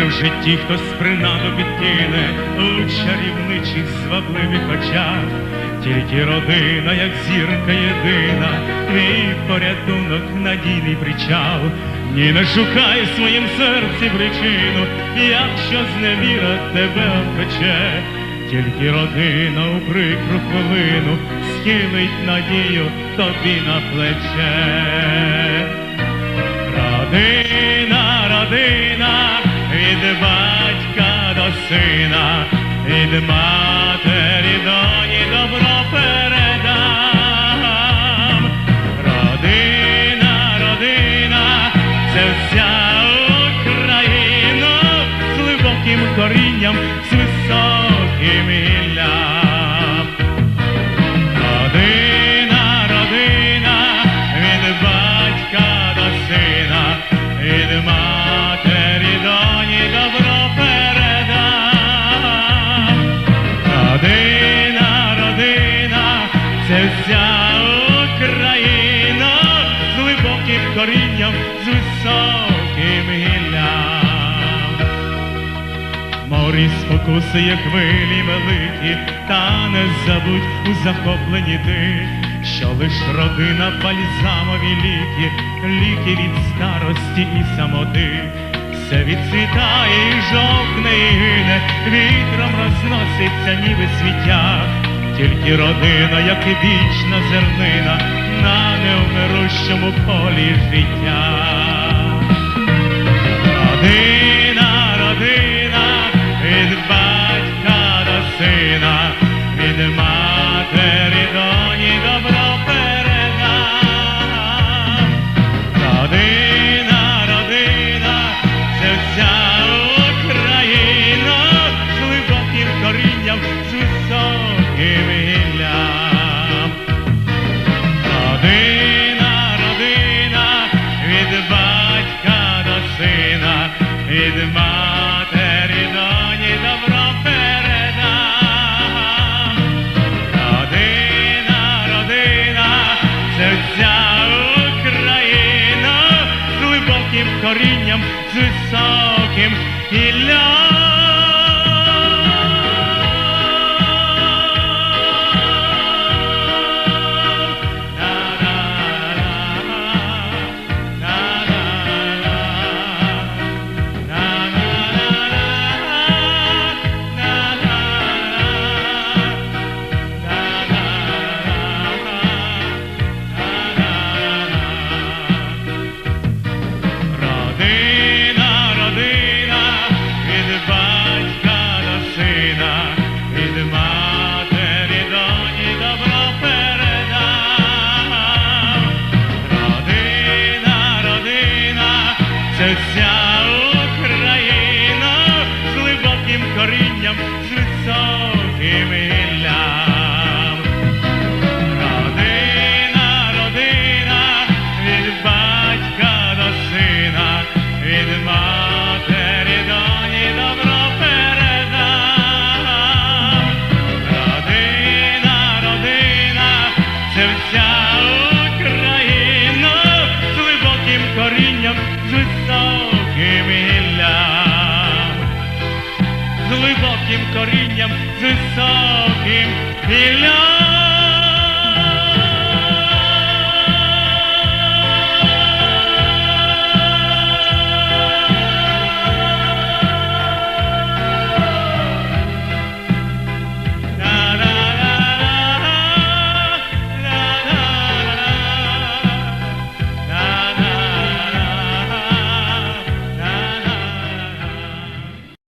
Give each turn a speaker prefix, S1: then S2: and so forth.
S1: житті хтось принаду підкине у чарівничих звабливих очах, тільки родина, як зірка єдина, твій порятунок, надійний причал. Ні, не шукай в своїм серці причину, якщо зневіра тебе обпече, тільки родина у прикру хвилину схилить надію тобі на плече. Від батька до сина, від матері Морі спокусує хвилі великі, та не забудь у захопленні ти, що лиш родина бальзамові ліки, ліки від старості і самоти. Все відцвітає і жовтне і гине, вітром розноситься, ніби свіття, тільки родина, як і вічна зернина, на невмирущому полі життя. Родина, родина, від батька до сина, від матері доні добро передам. Родина, родина, це вся Україна з глибоким корінням, з високим гіллям. Вся Україна з глибоким корінням, з високим гіллям. Родина, родина, від батька до сина, від матері доні добро передам. Родина, родина, це вся Україна з глибоким корінням, з високим гіллям з глибоким корінням, з високим гіллям.